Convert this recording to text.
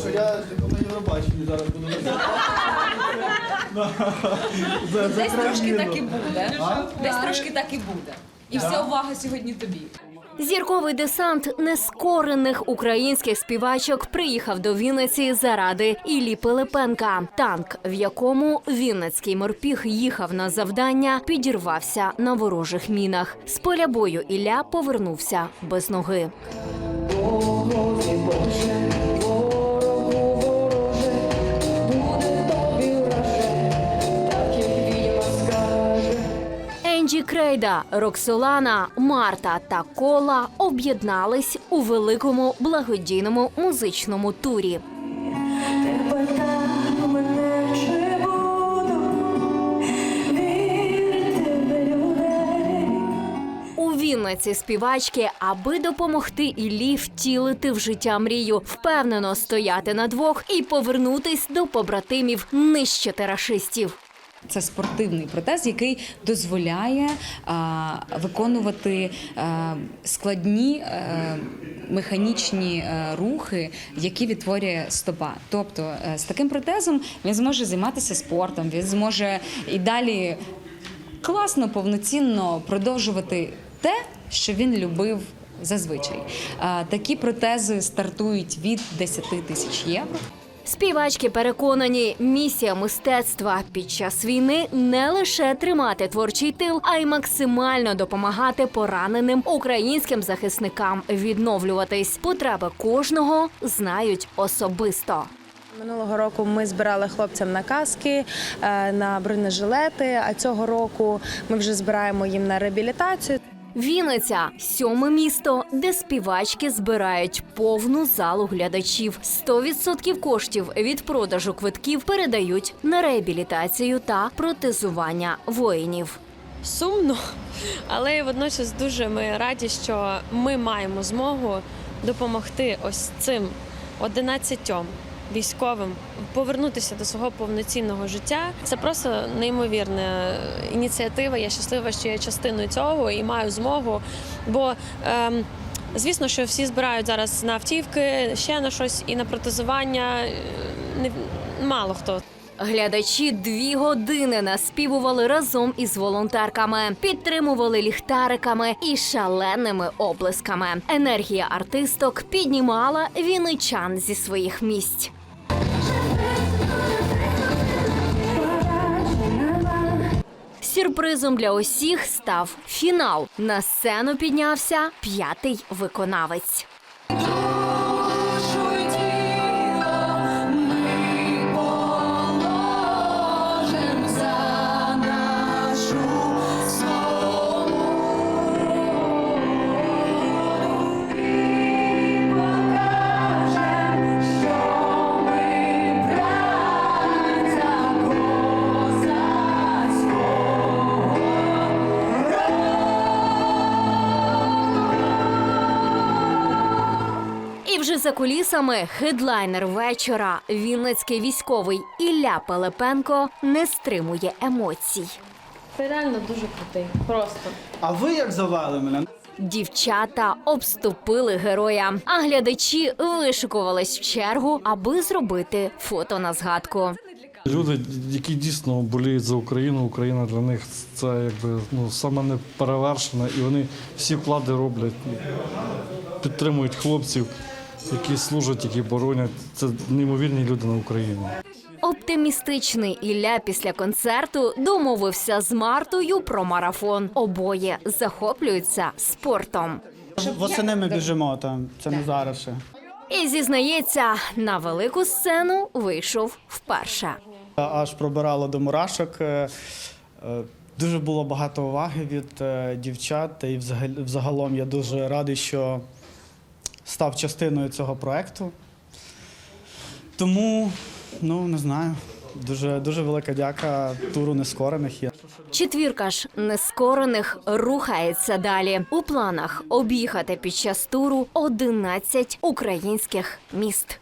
що я на Євробаченні зараз буду за, за Десь трошки країну. так і буде. Десь трошки так і буде. І вся увага сьогодні тобі. Зірковий десант нескорених українських співачок приїхав до Вінниці заради Іллі Пилипенка. Танк, в якому вінницький морпіг їхав на завдання, підірвався на ворожих мінах. З поля бою Ілля повернувся без ноги. Енджі Крейда, Роксолана, Марта та Кола об'єднались у великому благодійному музичному турі. Вінниці співачки, аби допомогти Іллі втілити в життя мрію, впевнено стояти на двох і повернутись до побратимів нищити рашистів. Це спортивний протез, який дозволяє а, виконувати а, складні а, механічні а, рухи, які відтворює стопа. Тобто е, з таким протезом він зможе займатися спортом, він зможе і далі класно, повноцінно продовжувати те, що він любив. Зазвичай такі протези стартують від 10 тисяч євро. Співачки переконані, місія мистецтва під час війни не лише тримати творчий тил, а й максимально допомагати пораненим українським захисникам відновлюватись. Потреби кожного знають особисто. Минулого року ми збирали хлопцям на каски, е, на бронежилети. А цього року ми вже збираємо їм на реабілітацію. Вінниця сьоме місто, де співачки збирають повну залу глядачів. 100% коштів від продажу квитків передають на реабілітацію та протезування воїнів. сумно, але водночас дуже ми раді, що ми маємо змогу допомогти ось цим 11 військовим повернутися до свого повноцінного життя. Це просто неймовірна ініціатива. Я щаслива, що я частиною цього і маю змогу. Бо ем, звісно, що всі збирають зараз на автівки, ще на щось і на протезування. Не мало хто. Глядачі дві години наспівували разом із волонтерками, підтримували ліхтариками і шаленими оплесками. Енергія артисток піднімала вінничан зі своїх місць. Сюрпризом для усіх став фінал. На сцену піднявся п'ятий виконавець. І вже за кулісами хедлайнер вечора Вінницький військовий Ілля Пилипенко не стримує емоцій. Ти реально дуже крутий. Просто. А ви як завели мене? Дівчата обступили героя, а глядачі вишикувались в чергу, аби зробити фото на згадку. Люди, які дійсно боліють за Україну, Україна для них це якби ну саме не перевершена, і вони всі вклади роблять, підтримують хлопців, які служать, які боронять. Це неймовірні люди на Україні. Оптимістичний Ілля після концерту домовився з Мартою про марафон. Обоє захоплюються спортом. Восени ми біжимо там, це не зараз ще. І зізнається, на велику сцену вийшов вперше. Аж пробирало до мурашок. Е, е, Дуже було багато уваги від е, дівчат, і взагалі- взагалом я дуже радий, що став частиною цього проекту. Тому, ну не знаю, дуже, дуже велика дяка туру нескорених. є. Четвірка ж нескорених рухається далі. У планах об'їхати під час туру 11 українських міст.